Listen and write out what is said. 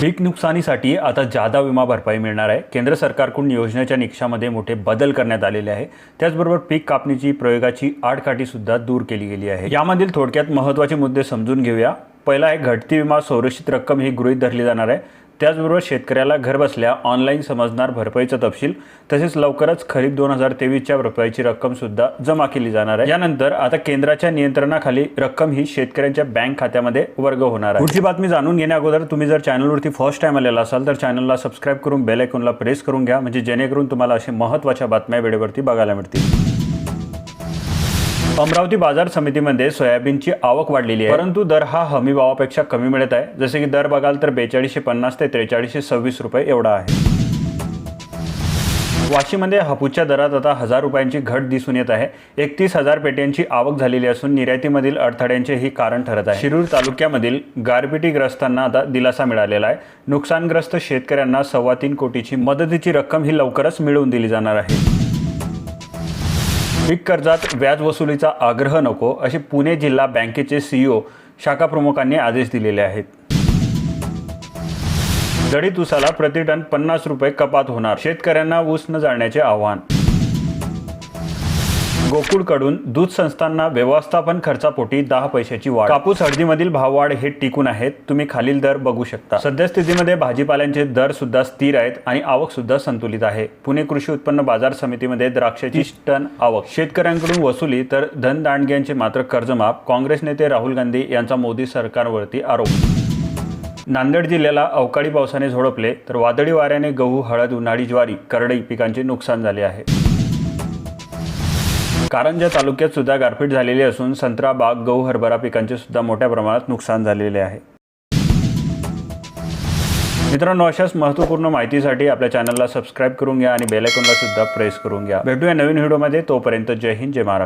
पीक नुकसानीसाठी आता जादा विमा भरपाई मिळणार आहे. केंद्र सरकारकडून योजनेच्या निकषामध्ये मोठे बदल करण्यात आलेले आहे. त्याचबरोबर पीक कापणीची प्रयोगाची आडकाठी सुद्धा दूर केली गेली आहे. यामधील थोडक्यात महत्त्वाचे मुद्दे समजून घेऊया. पहिला आहे घटती विमा संरक्षित रक्कम ही गृहीत धरली जाणार आहे. त्याचबरोबर शेतकऱ्याला घरबसल्या ऑनलाईन समजणार भरपाईचा तपशील तसेच लवकरच खरीप दोन हजार तेवीसच्या भरपाईची रक्कम सुद्धा जमा केली जाणार आहे. यानंतर आता केंद्राच्या नियंत्रणाखाली रक्कम ही शेतकऱ्यांच्या बँक खात्यामध्ये वर्ग होणार आहे. पुढची बातमी जाणून घेण्या अगोदर तुम्ही जर चॅनलवरती फर्स्ट टाइम आलेला असाल तर चॅनलला सबस्क्राईब करून बेल आयकॉनला प्रेस करून घ्या म्हणजे जेणेकरून तुम्हाला अशा महत्त्वाच्या बातम्या वेळेवरती बघायला मिळतील. अमरावती बाजार समितीमध्ये सोयाबीनची आवक वाढलेली आहे. परंतु दर हा हमी भावापेक्षा कमी मिळत आहे. जसे की दर बघाल तर बेचाळीसशे पन्नास ते त्रेचाळीसशे सव्वीस रुपये एवढा आहे. वाशीमध्ये हापूसच्या दरात आता हजार रुपयांची घट दिसून येत आहे. एकतीस हजार पेट्यांची आवक झालेली असून निर्यातीमधील अडथळ्यांचे ही कारण ठरत आहे. शिरूर तालुक्यामधील गारपिटीग्रस्तांना आता दिलासा मिळालेला आहे. नुकसानग्रस्त शेतकऱ्यांना सव्वा तीन कोटीची मदतीची रक्कम ही लवकरच मिळवून दिली जाणार आहे. पीक कर्जात व्याज वसुलीचा आग्रह नको असे पुणे जिल्हा बँकेचे सीईओ शाखा प्रमुखांनी आदेश दिलेले आहेत. जडीत ऊसाला प्रतिटन पन्नास रुपये कपात होणार. शेतकऱ्यांना ऊस न जाळण्याचे आव्हान. गोकुळकडून दूध संस्थांना व्यवस्थापन खर्चापोटी दहा पैशाची वाढ. कापूस हळदीमधील भाववाढ हे टिकून आहेत. तुम्ही खालील दर बघू शकता. सद्यस्थितीमध्ये भाजीपाल्यांचे दर सुद्धा स्थिर आहेत आणि आवक सुद्धा संतुलित आहे. पुणे कृषी उत्पन्न बाजार समितीमध्ये द्राक्षाची टन आवक. शेतकऱ्यांकडून वसुली तर धनदांडग्यांचे मात्र कर्जमाफ काँग्रेस नेते राहुल गांधी यांचा मोदी सरकारवरती आरोप. नांदेड जिल्ह्याला अवकाळी पावसाने झोडपले तर वादळी वाऱ्याने गहू हळद उन्हाळी ज्वारी करडई पिकांचे नुकसान झाले आहे. कारंजा तालुक्यात सुद्धा गारपीट झालेली असून संत्रा बाग गहू हरभरा पिकांचे सुद्धा मोठ्या प्रमाणात नुकसान झालेले आहे. मित्रांनो अशाच महत्त्वपूर्ण माहितीसाठी आपल्या चॅनलला सबस्क्राईब करून घ्या आणि बेलायकॉनला सुद्धा प्रेस करून घ्या. भेटूया नवीन व्हिडिओमध्ये. तोपर्यंत जय हिंद जय महाराष्ट्र.